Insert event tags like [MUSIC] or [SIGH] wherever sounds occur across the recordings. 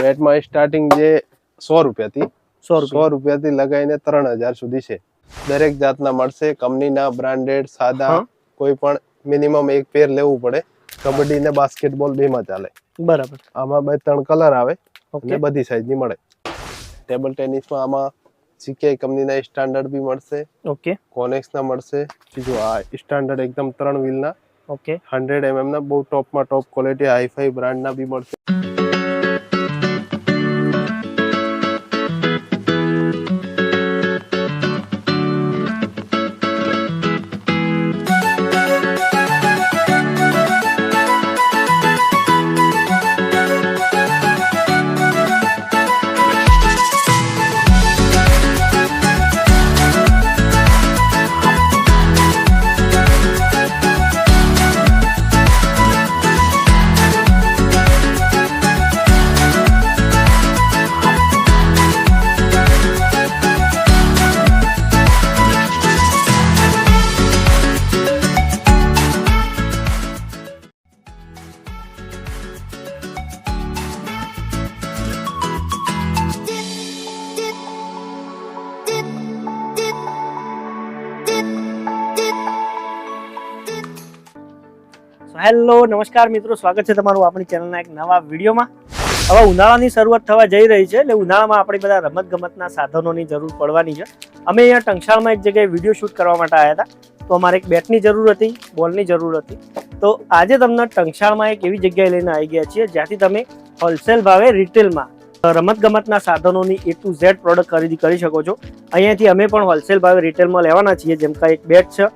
બેટમાં starting જે સો રૂપિયાથી સો સો રૂપિયાથી લગાવીને ત્રણ હજાર સુધી છે. દરેક જાતના મળશે કંપનીના બ્રાન્ડેડ સાદા કોઈ પણ મિનિમમ એક પેર લેવું પડે. કબડ્ડી ને બાસ્કેટબોલ બેમાં ચાલે. બરાબર. આમાં બે ત્રણ કલર આવે અને બધી સાઈઝની મળે. ટેબલ ટેનિસમાં આમાં સીકે કંપનીના સ્ટાન્ડર્ડ બી મળશે. ઓકે. કોનેક્સ ના મળશે. બીજું આ સ્ટાન્ડર્ડ એકદમ ત્રણ વ્હીલના ઓકે. હંડ્રેડ એમએમ ના બહુ ટોપમાં ટોપ ક્વોલિટી હાઈફાઈ બ્રાન્ડના બી મળશે. હેલો, નમસ્કાર મિત્રો, સ્વાગત છે તમારું આપણી ચેનલના એક નવા વિડીયોમાં. હવે ઉનાળાની શરૂઆત થવા જઈ રહી છે, એટલે ઉનાળામાં આપણે બધા રમત ગમતના સાધનોની જરૂર પડવાની છે. અમે અહીંયા ટંકશાળમાં એક જગ્યાએ વીડિયો શૂટ કરવા માટે આવ્યા હતા, તો અમારે એક બેટની જરૂર હતી બોલની જરૂર હતી. તો આજે તમને ટંકશાળમાં એક એવી જગ્યાએ લઈને આવી ગયા છીએ, જ્યાંથી તમે હોલસેલ ભાવે રિટેલમાં રમત ગમતના સાધનોની એ ટુ ઝેડ પ્રોડક્ટ ખરીદી કરી શકો છો. અહીંયાથી અમે પણ હોલસેલ ભાવે રિટેલમાં લેવાના છીએ, જેમ કે એક બેટ છે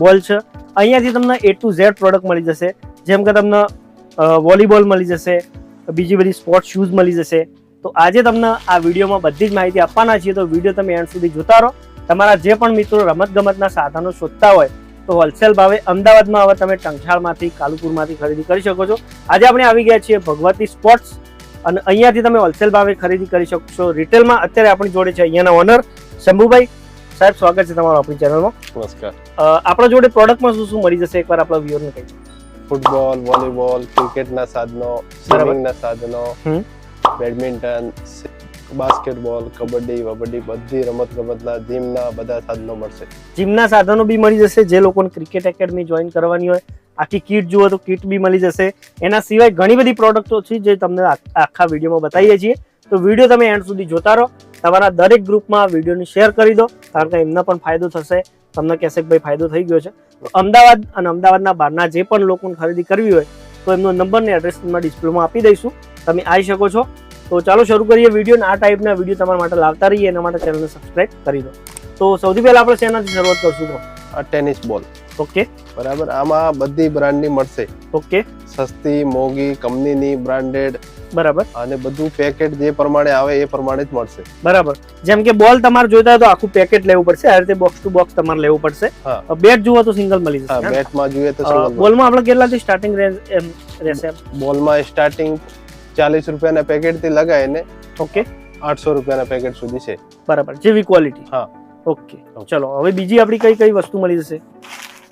બોલ છે. અહીંયાથી તમને એ ટુ ઝેડ પ્રોડક્ટ મળી જશે. જેમ કે તમને વોલીબોલ મળી જશે, બીજી બધી સ્પોર્ટ શૂઝ મળી જશે. તો આજે તમને આ વિડીયોમાં બધી જ માહિતી આપવાના છીએ. તો વીડિયો તમે એન્ડ સુધી જોતા રહો. તમારા જે પણ મિત્રો રમતગમતના સાધનો શોધતા હોય, તો હોલસેલ ભાવે અમદાવાદમાં હવે તમે ટંકશાળમાંથી કાલુપુરમાંથી ખરીદી કરી શકો છો. આજે આપણે આવી ગયા છીએ ભગવતી સ્પોર્ટ્સ અને અહીંયાથી તમે હોલસેલ ભાવે ખરીદી કરી શકશો. રિટેલમાં અત્યારે આપણી જોડે છે અહીંયાના ઓનર શંભુભાઈ સાહેબ સ્વાગત છે તમારું આપણી ચેનલમાં. નમસ્કાર. આપણા જોડે પ્રોડક્ટમાં શું શું મળી જશે? એકવાર આપણા વ્યુઅરને કહી ફૂટબોલ વોલીબોલ ક્રિકેટના સાધનો સ્વિમિંગના સાધનો. બેડમિન્ટન બાસ્કેટબોલ કબડ્ડી વબડ્ડી બધી રમત ગમતના જીમના બધા સાધનો મળશે. જીમના સાધનો બી મળી જશે. જે લોકોને ક્રિકેટ એકેડમી જોઈન કરવાની હોય આખી કીટ જુઓ તો કીટ બી મળી જશે. એના સિવાય ઘણી બધી પ્રોડક્ટો છે જે તમને આખા વિડીયોમાં બતાવીએ છીએ. તો વીડિયો તમે એન્ડ સુધી જોતા રહો. તમારા દરેક ગ્રુપમાં વિડીયોને શેર કરી દો, કારણ કે એમને પણ ફાયદો થશે. તમને કહેશે કે ભાઈ ફાયદો થઈ ગયો છે. તો અમદાવાદ અને અમદાવાદના બહારના જે પણ લોકોને ખરીદી કરવી હોય, તો એમનો નંબર ને એડ્રેસ તમને ડિસ્પ્લેમાં આપી દઈશું. તમે આવી શકો છો. તો ચાલો શરૂ કરીએ વીડિયો આ ટાઈપના વીડિયો તમારા માટે લાવતા રહીએ. એના માટે ચેનલને સબસ્ક્રાઇબ કરી દો. તો સૌથી પહેલાં આપણે શેનાથી શરૂઆત કરશું તો આ ટેનિસ બોલ ઓકે બરાબર? આમાં બધી બ્રાન્ડની મળશે. ઓકે સસ્તી મોંઘી કંપનીની બ્રાન્ડેડ બરાબર. અને બધું પેકેટ જે પ્રમાણે આવે એ પ્રમાણે જ મળશે. બરાબર. જેમ કે બોલ તમારે જોઈતા હોય તો આખું પેકેટ લેવું પડશે. આ રીતે બોક્સ ટુ બોક્સ તમારે લેવું પડશે. બેટ જુઓ તો સિંગલ મળી જશે બેટમાં જોઈએ તો. બોલમાં આપણે કેટલાથી સ્ટાર્ટિંગ રેન્જ રહેશે બોલમાં સ્ટાર્ટિંગ ચાલીસ રૂપિયાના પેકેટથી લગાવીને ઓકે આઠસો રૂપિયાના પેકેટ સુધી છે. બરાબર. જેવી ક્વોલિટી હા. ઓકે. ચલો હવે બીજી આપણી કઈ કઈ વસ્તુ મળી જશે?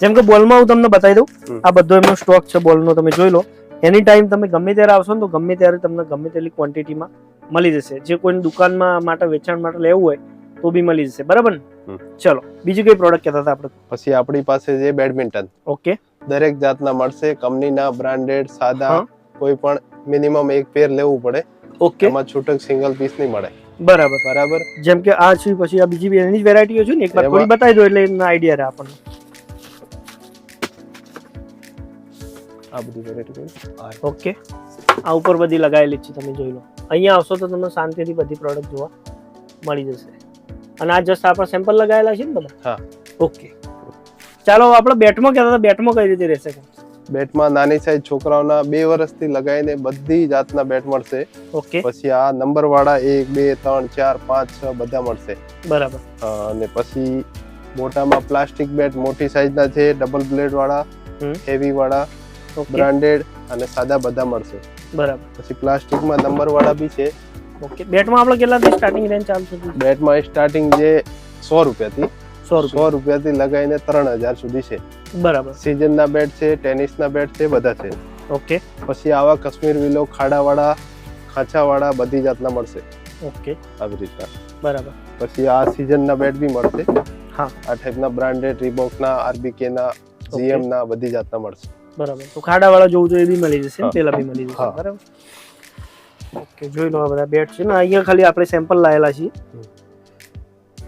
જેમ કે બોલમાં હું તમને બતાવી દઉં. આ બધો એમનો સ્ટોક છે બોલનો તમે જોઈ લો. એની ટાઈમ તમે ગમે ત્યારે આવશો ને તો ગમે ત્યારે તમને ગમે તેટલી ક્વોન્ટિટીમાં મળી જશે. જે કોઈ દુકાનમાં માટે વેચાણ માટે લેવું હોય તો બી મળી જશે. બરાબર ને. ચલો બીજી કઈ પ્રોડક્ટ કહેતા હતા આપણે? પછી આપણી પાસે જે બેડમિન્ટન ઓકે. દરેક જાતના મળશે કંપનીના બ્રાન્ડેડ સાદા કોઈ પણ મિનિમમ એક પેર લેવું પડે. ઓકે. એમાં છૂટક સિંગલ પીસ નહીં મળે. બરાબર. બરાબર. જેમ કે આ છે પછી આ બીજી એની જ વેરાયટીઓ છે ને એકવાર વાર થોડી બતાવી દો એટલે એનો આઈડિયા રહે આપણને. આ બધી વેરાયટી ઓકે આ ઉપર બધી લગાવેલી છે તમે જોઈ લો. અહીંયા આવશો તો તમને શાંતિથી બધી પ્રોડક્ટ જોવા મળી જશે. અને આ જસ્ટ આપણે સેમ્પલ લગાવેલા છે ને બધા? હા. ઓકે ચાલો આપણે બેટમાં કહેતા હતા બેટમાં કઈ રીતે રહેશે? બેટમાં નાની સાઈઝ છોકરાઓના બે વર્ષથી લગાવીને બધી જાતના બેટ મળશે. ઓકે. પછી આ નંબર વાળા એક બે ત્રણ ચાર પાંચ છ બધા મળશે. બરાબર. અને પછી મોટામાં પ્લાસ્ટિક બેટ મોટી સાઈઝના છે ડબલ બ્લેડ વાળા હેવી વાળા બ્રાન્ડેડ અને સાદા બધા મળશે. બરાબર. પછી પ્લાસ્ટિકમાં નંબર વાળા બી છે. ઓકે. બેટમાં આપણે કેટલાથી સ્ટાર્ટિંગ રેન્જ ચાલશે? બેટમાં સ્ટાર્ટિંગ જે સો રૂપિયાથી સો સો રૂપિયાથી લગાવીને ત્રણ હજાર સુધી છે. બરાબર. સિઝનના બેટ છે ટેનિસના બેટ છે બધા છે. ઓકે. પછી આવા કશ્મીર વિલો ખાડાવાળા ખાંચાવાળા બધી જાતના મળશે. ઓકે. આવી રીતના. બરાબર. પછી આ સિઝનના બેટ બી મળશે. હા. આ ટાઈપના બ્રાન્ડેડ રીબોકના આરબીકેના જીએમના બધી જાતના મળશે. બરાબર. તો ખાડાવાળા જોવું જોઈએ એ બી મળી જશે પેલા બી મળી જશે. બરાબર. ઓકે જોઈ લો બધા બેટ છે ને. અહીંયા ખાલી આપણે સેમ્પલ લાયેલા છીએ.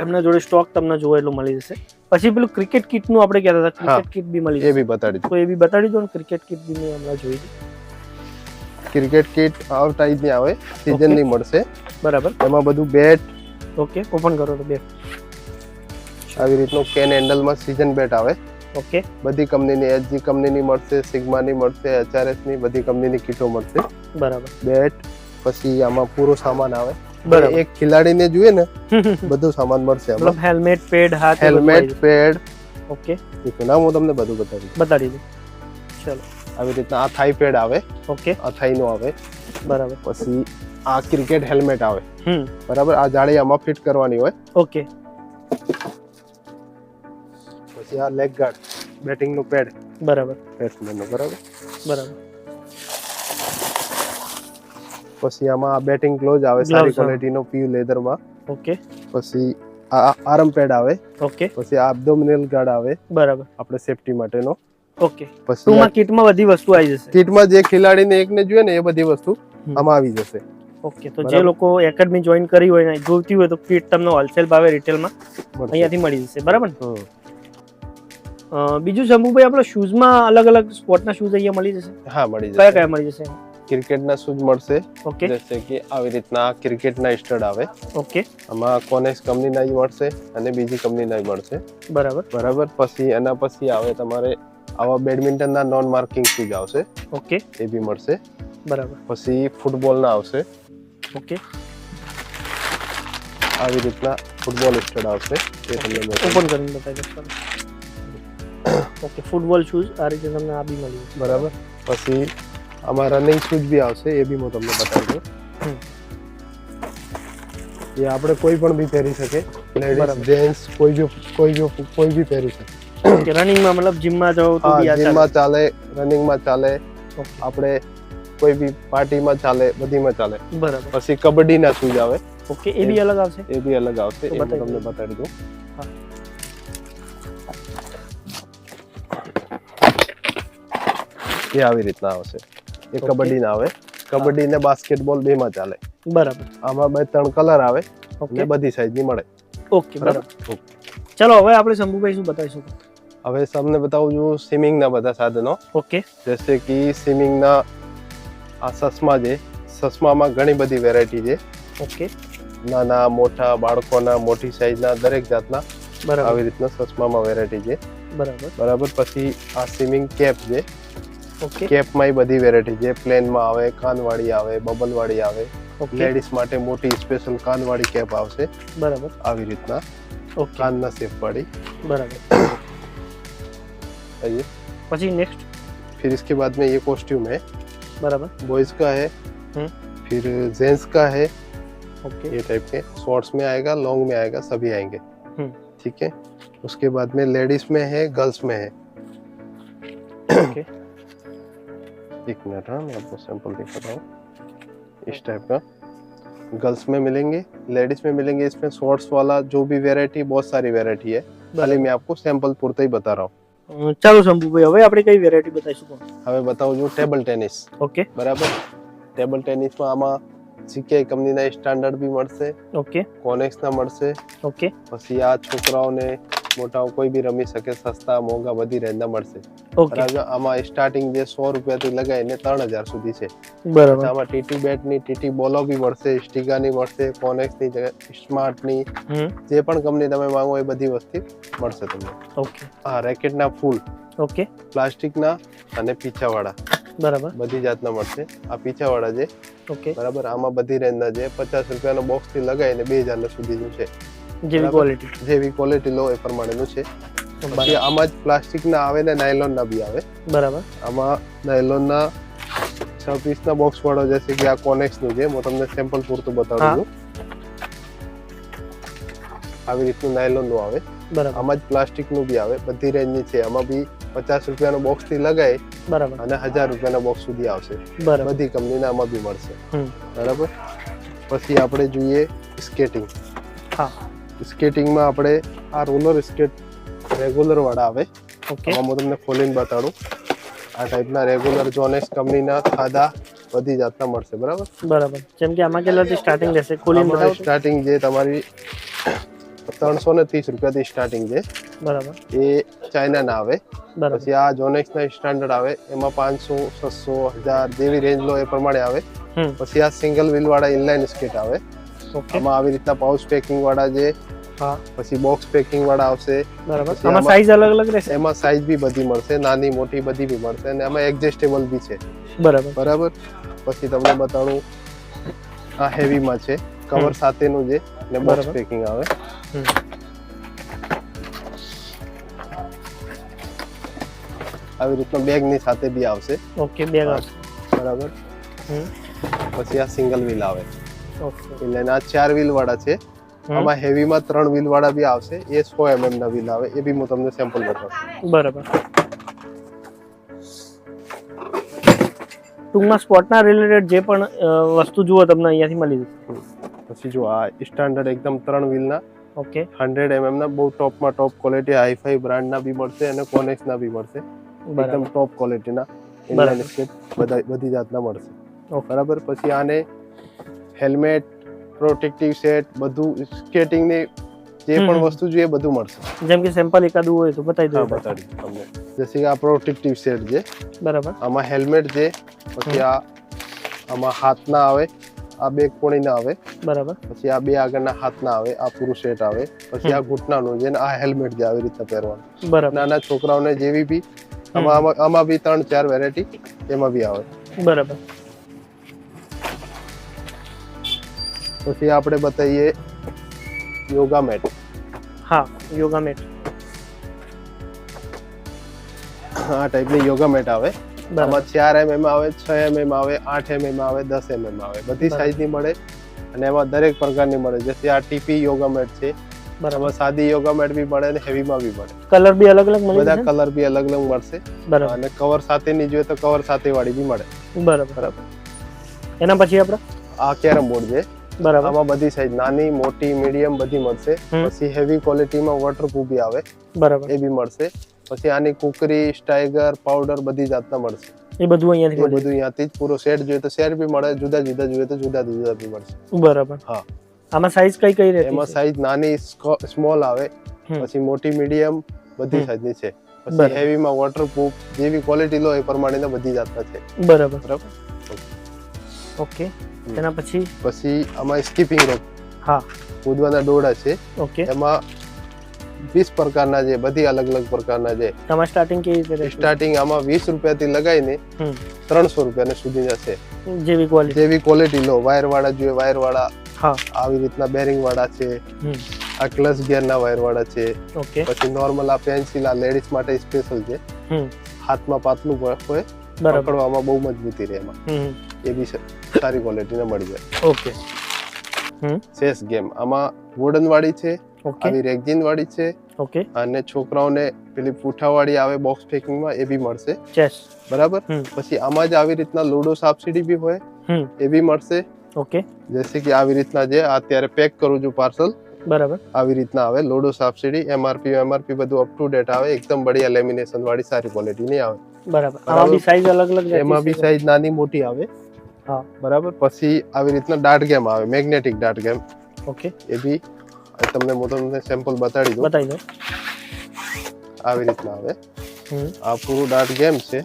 એમના જોડે સ્ટોક તમને જોવો એટલું મળી જશે. પછી પેલું ક્રિકેટ કિટનું આપણે કહેતા હતા ક્રિકેટ કિટ બી મળી એ બી બતાડી તો એ બી બતાડી દો ને ક્રિકેટ કિટ બી મેં હમણાં જોઈ ક્રિકેટ કિટ આ ટાઈપની આવે સિઝનની મળશે. બરાબર. એમાં બધું બેટ ઓકે ઓપન કરો તો બેટ આવી રીતનું કેન હેન્ડલમાં સિઝન બેટ આવે. ઓકે બધી કંપનીની એચજી કંપનીની મળશે સિગ્માની મળશે એચઆરએસની બધી કંપનીની કીટો મળશે. બરાબર. બેટ પછી આમાં પૂરો સામાન આવે. બરાબર. એક ખેલાડીને જોઈએ ને [LAUGHS] બધું સામાન મળશે મતલબ હેલ્મેટ પેડ હાથ હેલ્મેટ પેડ ઓકે ના હું તમને બધું બતાવી દઉં. બતાડી દઉં. ચલો. આવી રીતના આ થાઈ પેડ આવે. ઓકે આ થાઈનો આવે. બરાબર. પછી આ ક્રિકેટ હેલ્મેટ આવે. હમ. બરાબર? આ જાળી આમાં ફિટ કરવાની હોય. ઓકે પછી આ લેગ ગાર્ડ બેટિંગનું પેડ બરાબર. બેટ્સમેનનું બરાબર? બરાબર. પછી આમાં બેટિંગ ગ્લોઝ આવે સારી. ક્વોલિટીનો પ્યુ લેધરમાં ઓકે. પછી આ આર્મ પેડ આવે. ઓકે. પછી આ અબ્ડોમિનલ ગાર્ડ આવે. બરાબર. આપણે સેફટી માટેનો. ઓકે. પછી ટૂંકમાં કિટમાં બધી વસ્તુ આવી જશે. કીટમાં જે ખેલાડીને એકને જોઈએ ને એ બધી વસ્તુ આમાં આવી જશે. ઓકે તો જે લોકો એકેડમી જોઈન કરી હોય ને જોઈતી હોય તો કીટ તમને હોલસેલ ભાવે રિટેલમાં. અહીંયાથી મળી જશે. બરાબર બીજું શંભુભાઈ આપણે શૂઝમાં અલગ અલગ સ્પોર્ટના શૂઝ અહીંયા મળી જશે? હા મળી કયા કયા મળી જશે? ક્રિકેટના શૂઝ મળશે. ઓકે. જૈસે કે આવી રીતના ક્રિકેટના સ્ટડ આવે. ઓકે. આમાં કોનેક્સ કંપનીના મળશે અને બીજી કંપનીના ય મળશે. બરાબર. બરાબર. પછી એના પછી આવે તમારે આવા બેડમિન્ટનના નોન માર્કિંગ શૂઝ આવશે. ઓકે. એ બી મળશે. બરાબર. પછી ફૂટબોલના આવશે. ઓકે. આવી રીતના ફૂટબોલ સ્ટડ આવશે. એ તમને ઓપન કરીને બતાવી ઓકે ફૂટબોલ શૂઝ આ રીતે તમને આ બી મળી બરાબર. પછી આમાં રનિંગ શૂઝ બી આવશે એ બી હું તમને બતાવી દઉં. એ આપણે કોઈ પણ બી પહેરી શકે. લેડીઝ જેન્ટ્સ કોઈ બી કોઈ બી કોઈ બી પહેરી શકે. રનિંગમાં મતલબ જીમમાં જાઓ તો બી. જીમમાં ચાલે. રનિંગમાં ચાલે આપણે કોઈ બી પાર્ટીમાં ચાલે બધીમાં ચાલે. બરાબર. પછી કબડ્ડીના શૂઝ આવે. ઓકે એ બી અલગ આવશે? એ બી અલગ આવશે એ હું તમને. બતાવી દઉં. એ આવી રીતના આવશે. એ કબડ્ડી કબડ્ડીના આવે. કબડ્ડી ને બાસ્કેટબોલ બેમાં ચાલે. બરાબર. આમાં બે ત્રણ કલર આવે ઓકે બધી બધી સાઈઝની મળે. ઓકે બરાબર? ચલો હવે આપણે શંભુભાઈ શું બતાવીશું? હવે તમને બતાવું છું સ્વિમિંગના બધા સાધનો. ઓકે જૈસે કે સ્વિમિંગના આ સસમા છે. ચશ્મામાં ઘણી બધી વેરાયટી છે. ઓકે નાના મોટા બાળકોના મોટી સાઈઝના દરેક જાતના બરાબર. આવી રીતના સસમામાં વેરાયટી છે. બરાબર. બરાબર? પછી આ સ્વિમિંગ કેપ છે. ઓકે કેપમાં બધી વેરાયટી જે પ્લેનમાં આવે કાનવાળી આવે બબલવાળી આવે. લેડીઝ માટે મોટી સ્પેશિયલ કાનવાળી કેપ આવશે. બરાબર. આવી રીતના. કાનના શેપવાળી બરાબર. आइए પછી નેક્સ્ટ फिर इसके बाद में ये कॉस्ट्यूम है बराबर बॉयज़ का है फिर जेंट्स का है ओके ये टाइप के शॉर्ट्स में आएगा लॉन्ग में आएगा सभी आएँगे ठीक है उसके बाद में लेडीज़ में है गर्ल्स में है ओके एक मिनट हाँ मैं आपको सैंपल दिखाता हूँ इस टाइप का गर्ल्स में मिलेंगे लेडीज में मिलेंगे इसमें शॉर्ट्स वाला जो भी वेरायटी बहुत सारी वेरायटी है खाली मैं आपको सैंपल पूरता ही बता रहा हूँ અ, ચાલો શંભુભાઈ હવે આપણે કઈ વેરાયટી બતાવીશું કોણ હવે બતાવું છું ટેબલ ટેનિસ ઓકે બરાબર ટેબલ ટેનિસમાં આમાં જીકે કંપનીના સ્ટાન્ડર્ડ બી મળશે ઓકે કોનેક્સના મળશે ઓકે પછી આ છોકરાઓને મોટાઓ કોઈ બી રમી શકે સસ્તા મોંઘા બધી રેન્જના મળશે. બરાબર આમાં સ્ટાર્ટિંગ જે સો રૂપિયાથી લગાવીને ત્રણ હજાર સુધી છે. બરાબર. આમાં ટીટી બેટની ટીટી બોલો બી મળશે સ્ટીગાની મળશે કોનેક્સની ની સ્માર્ટની જે પણ કંપની તમે માંગો એ બધી વસ્તુ મળશે તમને. ઓકે આ રેકેટના ફૂલ ઓકે પ્લાસ્ટિકના અને પીછાવાળા. બરાબર. બધી જાતના મળશે. આ પીછાવાળા છે ઓકે બરાબર આમાં બધી રેન્જના છે પચાસ રૂપિયાનો બોક્સથી લગાવીને બે હજાર સુધીનું છે. જેવી ક્વોલિટી જેવી ક્વોલિટી લો એ પ્રમાણેનું છે. પછી આમાં જ પ્લાસ્ટિકના આવે ને નાયલોનના બી આવે. બરાબર. આમાં નાયલોનના છ પીસના બોક્સ વાળો જશે કે આ કોનેક્સનું છે. હું તમને સેમ્પલ પૂરતું. બતાવું છું. આવી રીતનું નાયલોનનું આવે. બરાબર. આમાં જ પ્લાસ્ટિકનું બી આવે. બધી રેન્જની છે. આમાં બી પચાસ રૂપિયાનો બોક્સથી લગાય બરાબર. અને હજાર રૂપિયાના બોક્સ સુધી આવશે. બધી કંપનીના આમાં બી મળશે. બરાબર? પછી આપણે જોઈએ સ્કેટિંગ હા. સ્કેટિંગમાં આપણે આ રોલર સ્કેટ રેગ્યુલર વાળા આવે. ઓકે હું તમને ખોલીને બતાડું. આ ટાઈપના રેગ્યુલર જોનેસ કંપનીના ખાધા બધી જાતના મળશે બરાબર? બરાબર. જેમ કે આમાં કેટલાથી સ્ટાર્ટિંગ રહેશે? ખોલીને બતાવો. સ્ટાર્ટિંગ જે તમારી ત્રણસો ને ત્રીસ રૂપિયાથી સ્ટાર્ટિંગ છે બરાબર. એ ચાઇનાના આવે. પછી આ જોનેક્સના સ્ટાન્ડર્ડ આવે એમાં પાંચસો છસો હજાર જેવી રેન્જ લો એ પ્રમાણે આવે. પછી આ સિંગલ વ્હીલ વાળા ઇનલાઇન સ્કેટ આવે. આમાં આવી રીતના પાઉચ પેકિંગ વાળા જે હા. પછી બોક્સ પેકિંગ વાળા આવશે. બરાબર. આમાં સાઈઝ અલગ અલગ રહેશે? એમાં સાઈઝ બી બધી મળશે નાની મોટી બધી બી મળશે અને એમાં એડજસ્ટેબલ બી છે. બરાબર. બરાબર? પછી તમને બતાડું આ હેવીમાં છે. કવર સાથેનું છે ને બોક્સ પેકિંગ આવે. આવી રીતના બેગની સાથે બી આવશે. ઓકે બેગ આવશે. બરાબર? પછી આ સિંગલ વ્હીલ આવે. એટલે આ ચાર વ્હીલ વાળા છે. આમાં હેવીમાં ત્રણ વ્હીલ વાળા બી આવશે. એ સો એમએમ ના વ્હીલ આવે. એ બી હું તમને સેમ્પલ બતાવું. બરાબર. ટૂંકમાં સ્પોર્ટના રિલેટેડ જે પણ વસ્તુ જુઓ તમને અહીંયાથી મળી જશે. પછી જો આ સ્ટાન્ડર્ડ એકદમ ત્રણ વ્હીલના ઓકે હંડ્રેડ એમએમ ના બહુ ટોપમાં ટોપ ક્વોલિટી હાઈફાઈ બ્રાન્ડના બી મળશે અને કોનેક્સના બી મળશે. એકદમ ટોપ ક્વોલિટીના. ઇનલાઇન સ્કેટ બધા બધી જાતના મળશે. બરાબર? પછી આને હેલ્મેટ પ્રોટેક્ટિવ સેટ બધું સ્કેટિંગની જે પણ વસ્તુ જોઈએ બધું મળશે. જેમ કે સેમ્પલ એકાદું હોય તો બતાવી દઉં બતાવી બતાડી તમને. જેસે કે આ પ્રોટેક્ટિવ સેટ છે. બરાબર. આમાં હેલ્મેટ છે પછી આ આમાં હાથ ના આવે આ બે કોણીના આવે બરાબર. પછી આ બે આગળના હાથ ના આવે આ પૂરું સેટ આવે પછી આ ઘૂંટણાનું છે ને આ હેલ્મેટ જે આવી રીતના પહેરવાનું. બરાબર. નાના છોકરાઓને જેવી બી આમાં આમાં આમાં બી ત્રણ ચાર વેરાયટી એમાં બી આવે. બરાબર. પછી આપણે બતાવીએ યોગા મેટ. હા યોગા મેટ. આ ટાઈપની યોગા મેટ આવે. બરાબર. આમાં ચાર એમએમ આવે છ એમએમ આવે આઠ એમએમ આવે દસ એમએમ આવે. બધી. સાઈઝની મળે અને એમાં દરેક પ્રકારની મળે. જેથી આ ટીપી યોગા મેટ છે. બરાબર. સાદી યોગા મેટ બી મળે અને હેવીમાં બી મળે. કલર બી અલગ અલગ મળે બધા કલર બી અલગ અલગ મળશે. બરાબર. અને કવર સાથેની જોઈએ તો કવર સાથે વાળી બી મળે. બરાબર. બરાબર. એના પછી આપણે આ કેરમ બોર્ડ છે. બરાબર. આમાં બધી સાઈઝ નાની મોટી મીડિયમ બધી મળશે. પછી હેવી ક્વોલિટીમાં વોટરપ્રૂફ બી આવે. બરાબર. એ બી મળશે. પછી આની કુકરી સ્ટાઈગર પાવડર બધી જાતના મળશે. એ બધું અહીંયાથી મળે બધું અહીંયાથી જ પૂરો સેટ જોઈએ તો સેટ બી મળે જુદા જુદા જોઈએ તો જુદા જુદા બી મળશે. બરાબર. હા. આમાં સાઈઝ કઈ કઈ રહેતી એમાં? સાઈઝ નાની સ્મોલ આવે. પછી મોટી મીડિયમ બધી. સાઈઝની છે. પછી હેવીમાં વોટરપ્રૂફ જેવી ક્વોલિટી લો એ પ્રમાણેના બધી જાતના છે. બરાબર. બરાબર? ઓકે. એના પછી? પછી આમાં સ્કીપિંગ રોપ હા. કૂદવાના દોડા છે. ઓકે. એમાં વીસ પ્રકારના છે બધી અલગ અલગ પ્રકારના છે તમારે સ્ટાર્ટિંગ કેવી રીતે સ્ટાર્ટિંગ આમાં વીસ રૂપિયાથી લગાવીને ત્રણસો રૂપિયા સુધી જશે જેવી ક્વોલિટી જેવી ક્વોલિટી લો વાયર વાળા જોઈએ વાયર વાળા હા. આવી રીતના બેરિંગ વાળા છે આ ક્લચ ગિયર ના વાયર વાળા છે. ઓકે. પછી નોર્મલ આ પેન્સિલ આ લેડીઝ માટે સ્પેશિયલ છે. હાથમાં પાતળું હોય બરાબર. પકડવામાં બહુ મજબૂતી રહે એમાં. એ બી સારી ક્વોલિટીના મળી જાય. ઓકે ચેસ ગેમ આમાં વુડન વાળી છે આવી રેગજીન વાળી છે ઓકે અને છોકરાઓને પેલી પૂઠાવાળી આવે બોક્સ ફેકિંગમાં એ બી મળશે. ચેસ બરાબર? પછી આમાં જ આવી રીતના લૂડો સાપસીડી બી હોય હમ. એ બી મળશે. ઓકે જેસે કે આવી રીતના જે અત્યારે પેક કરું છું પાર્સલ બરાબર. આવી રીતના આવે. લોડો સાબસિડી એમઆરપી એમઆરપી બધું અપ ટુ ડેટ આવે. એકદમ બઢિયા લેમિનેશન વાળી સારી ક્વોલિટી ની આવે. બરાબર. આમાં બી સાઈઝ અલગ અલગ એમાં બી? સાઈઝ નાની મોટી આવે. હા. બરાબર? પછી આવી રીતના ડાર્ટ ગેમ આવે મેગ્નેટિક ડાર્ટ ગેમ ઓકે એ બી તમને હું તમને સેમ્પલ બતાડી દઉં. બતાવી દો. આવી રીતના આવે. હમ. આ પૂરું ડાર્ટ ગેમ છે.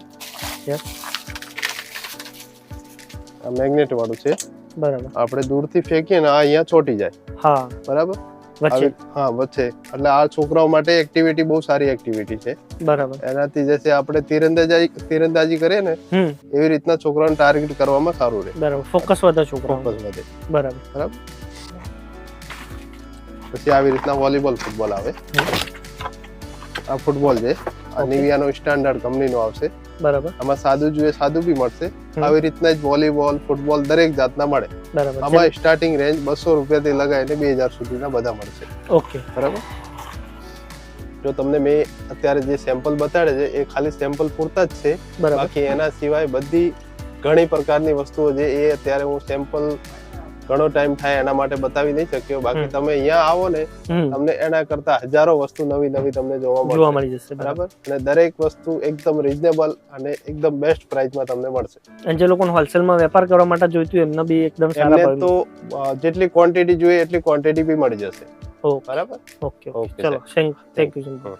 આ મેગ્નેટ વાળું છે. બરાબર. આપણે દૂરથી ફેંકીએ ને આ અહીંયા છોટી જાય. હા. બરાબર? વચ્ચે. હા વચ્ચે. એટલે આ છોકરાઓ માટે એક્ટિવિટી બહુ સારી એક્ટિવિટી છે. બરાબર. એનાથી જે છે આપણે તીરંદાજી તીરંદાજી કરીએ ને એવી રીતના છોકરાઓને ટાર્ગેટ કરવામાં સારું રહે. બરાબર. ફોકસ વધે છોકરાઓ ફોકસ વધે. બરાબર. બરાબર? પછી આવી રીતના વોલીબોલ ફૂટબોલ આવે. આ ફૂટબોલ છે. આ નિવિયાનો સ્ટાન્ડર્ડ કંપનીનો આવશે. બરાબર. આમાં સાદું જોઈએ સાદું બી મળશે. આવી રીતના જ વોલીબોલ ફૂટબોલ દરેક જાતના મળે. બરાબર. આમાં સ્ટાર્ટિંગ રેન્જ બસો રૂપિયાથી લગાવીને બે હજાર સુધીના બધા મળશે. ઓકે. બરાબર? જો તમને મેં અત્યારે જે સેમ્પલ બતાડે છે એ ખાલી સેમ્પલ પૂરતા જ છે. બાકી એના સિવાય બધી ઘણી પ્રકારની વસ્તુઓ છે એ અત્યારે હું સેમ્પલ ઘણો ટાઈમ થાય એના માટે બતાવી નહીં શક્યો. બાકી તમે અહીંયા આવો ને તમને એના કરતા હજારો વસ્તુ નવી નવી તમને જોવા મળી જશે બરાબર. અને દરેક વસ્તુ એકદમ રિઝનેબલ અને એકદમ બેસ્ટ પ્રાઇસમાં તમને મળશે. અને જે લોકોને હોલસેલમાં વેપાર કરવા માટે જોઈતું એમને બી એકદમ સારા તો જેટલી ક્વોન્ટિટી જોઈએ એટલી ક્વોન્ટિટી બી મળી જશે. બરાબર? Okay okay. ચલો થેન્ક યુ.